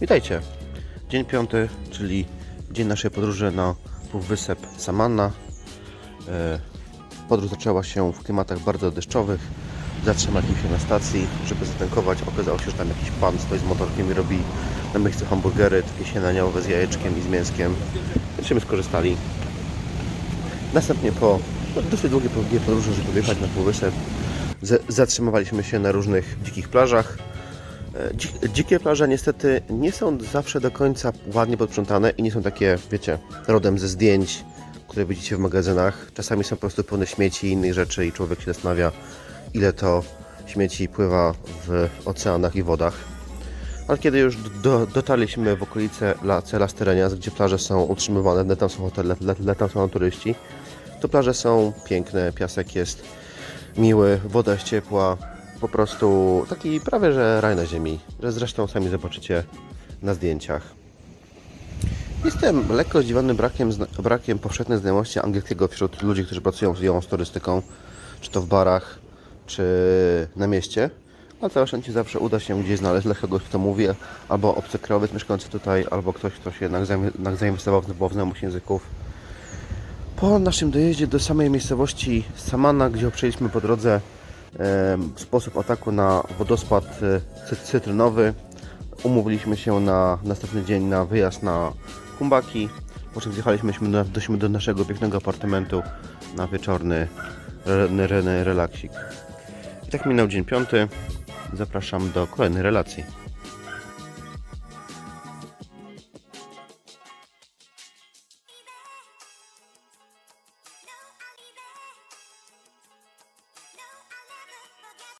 Witajcie. Dzień piąty, czyli dzień naszej podróży na półwysep Samanna. E, Podróż zaczęła się w klimatach bardzo deszczowych. Zatrzymaliśmy się na stacji, żeby zatankować. Okazało się, że tam jakiś pan stoi z motorkiem i robi na miejscu hamburgery, takie śniadaniowe z jajeczkiem i z mięskiem. Żeśmy skorzystali. Następnie po no, dosyć długiej podróży, żeby wyjechać na półwysep, zatrzymywaliśmy się na różnych dzikich plażach. Dzik- Dzikie plaże niestety nie są zawsze do końca ładnie podprzątane i nie są takie, wiecie, rodem ze zdjęć, które widzicie w magazynach. Czasami są po prostu pełne śmieci i innych rzeczy i człowiek się zastanawia, ile to śmieci pływa w oceanach i wodach. Ale kiedy już do, dotarliśmy w okolice La, Terenias, gdzie plaże są utrzymywane, tam są hotele, le, le, tam są turyści, to plaże są piękne, piasek jest miły, woda jest ciepła, po prostu taki prawie że raj na ziemi, że zresztą sami zobaczycie na zdjęciach. Jestem lekko zdziwiony brakiem, brakiem powszechnej znajomości angielskiego wśród ludzi, którzy pracują z- z turystyką, czy to w barach, czy na mieście. Ale całe szczęście zawsze uda się gdzieś znaleźć dla kogoś, kto mówi, albo obcokrajowiec mieszkający tutaj, albo ktoś, kto się jednak zainwestował w znajomość języków. Po naszym dojeździe do samej miejscowości Samana, gdzie przejęliśmy po drodze sposób ataku na wodospad e, cy- cytrynowy, umówiliśmy się na następny dzień na wyjazd na Kumbaki, po czym zjechaliśmy do, naszego pięknego apartamentu na wieczorny re, re, re, relaksik. I tak minął dzień piąty. Zapraszam do kolejnej relacji.